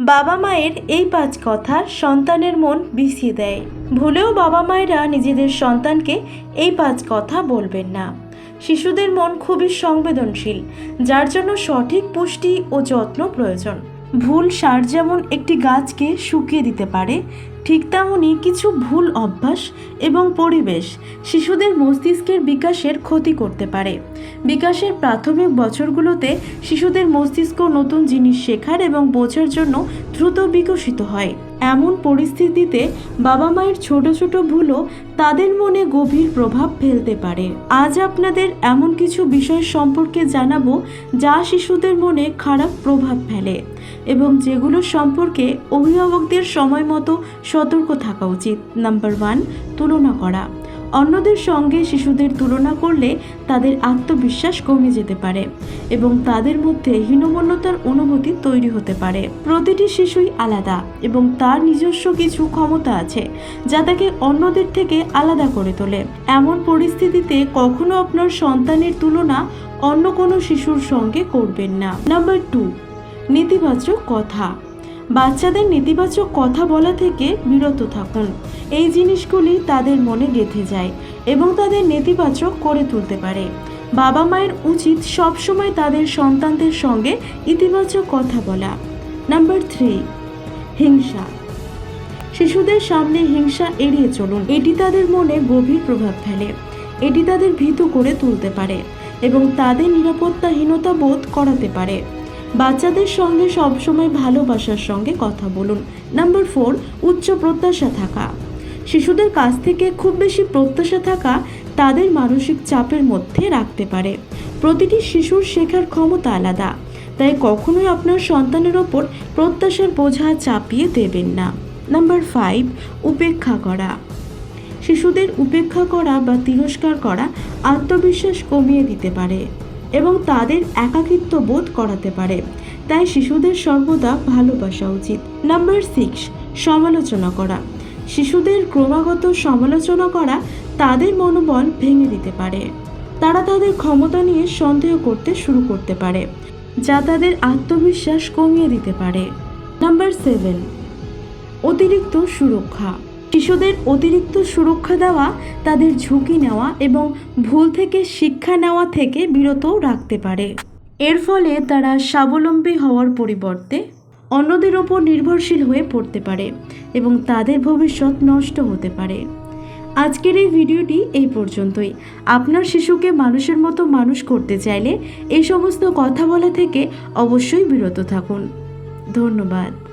বাবা মায়ের এই পাঁচ কথা সন্তানের মন বিছিয়ে দেয়। ভুলেও বাবা মায়েরা নিজেদের সন্তানকে এই পাঁচ কথা বলবেন না। শিশুদের মন খুবই সংবেদনশীল, যার জন্য সঠিক পুষ্টি ও যত্ন প্রয়োজন। ভুল সার যেমন একটি গাছকে শুকিয়ে দিতে পারে ঠিক তেমনই কিছু ভুল অভ্যাস এবং পরিবেশ শিশুদের মস্তিষ্কের বিকাশের ক্ষতি করতে পারে। বিকাশের প্রাথমিক বছরগুলোতে শিশুদের মস্তিষ্ক নতুন জিনিস শেখার এবং বোঝার জন্য দ্রুত বিকশিত হয়। এমন পরিস্থিতিতে বাবা মায়ের ছোট ছোট ভুলও তাদের মনে গভীর প্রভাব ফেলতে পারে। আজ আপনাদের এমন কিছু বিষয় সম্পর্কে জানাব যা শিশুদের মনে খারাপ প্রভাব ফেলে এবং যেগুলো সম্পর্কে অভিভাবকদের সময় মতো সতর্ক থাকা উচিত। নাম্বার ওয়ান তুলনা করা। অন্যদের সঙ্গে শিশুদের তুলনা করলে তাদের আত্মবিশ্বাস কমে যেতে পারে এবং তাদের মধ্যে হীনমন্যতার অনুভূতি তৈরি হতে পারে। প্রতিটি শিশুই আলাদা এবং তার নিজস্ব কিছু ক্ষমতা আছে যা তাকে অন্যদের থেকে আলাদা করে তোলে। এমন পরিস্থিতিতে কখনো আপনার সন্তানের তুলনা অন্য কোনো শিশুর সঙ্গে করবেন না। নাম্বার টু নেতিবাচক কথা। বাচ্চাদের নেতিবাচক কথা বলা থেকে বিরত থাকুন। এই জিনিসগুলি তাদের মনে গেঁথে যায় এবং তাদের নেতিবাচক করে তুলতে পারে। বাবা মায়ের উচিত সবসময় তাদের সন্তানদের সঙ্গে ইতিবাচক কথা বলা। নাম্বার থ্রি, হিংসা। শিশুদের সামনে হিংসা এড়িয়ে চলুন। এটি তাদের মনে গভীর প্রভাব ফেলে। এটি তাদের ভীতু করে তুলতে পারে এবং তাদের নিরাপত্তাহীনতা বোধ করাতে পারে। বাচ্চাদের সঙ্গে সবসময় ভালোবাসার সঙ্গে কথা বলুন। নাম্বার ফোর উচ্চ প্রত্যাশা থাকা। শিশুদের কাছ থেকে খুব বেশি প্রত্যাশা থাকা তাদের মানসিক চাপের মধ্যে রাখতে পারে। প্রতিটি শিশুর শেখার ক্ষমতা আলাদা, তাই কখনোই আপনার সন্তানের ওপর প্রত্যাশার বোঝা চাপিয়ে দেবেন না। নাম্বার ফাইভ উপেক্ষা করা। শিশুদের উপেক্ষা করা বা তিরস্কার করা আত্মবিশ্বাস কমিয়ে দিতে পারে। এবং তাদের একাকিত্ব বোধ করাতে পারে। তাই শিশুদের সর্বদা ভালোবাসা উচিত। নাম্বার সিক্স, সমালোচনা করা। শিশুদের ক্রমাগত সমালোচনা করা তাদের মনোবল ভেঙে দিতে পারে। তারা তাদের ক্ষমতা নিয়ে সন্দেহ করতে শুরু করতে পারে, যা তাদের আত্মবিশ্বাস কমিয়ে দিতে পারে। নাম্বার সেভেন, অতিরিক্ত সুরক্ষা। শিশুদের অতিরিক্ত সুরক্ষা দেওয়া, তাদের ঝুঁকি নেওয়া এবং ভুল থেকে শিক্ষা নেওয়া থেকে বিরত রাখতে পারে। এর ফলে তারা স্বাবলম্বী হওয়ার পরিবর্তে অন্যদের ওপর নির্ভরশীল হয়ে পড়তে পারে এবং তাদের ভবিষ্যৎ নষ্ট হতে পারে। আজকের এই ভিডিওটি এই পর্যন্তই। আপনার শিশুকে মানুষের মতো মানুষ করতে চাইলে এই সমস্ত কথা বলা থেকে অবশ্যই বিরত থাকুন। ধন্যবাদ।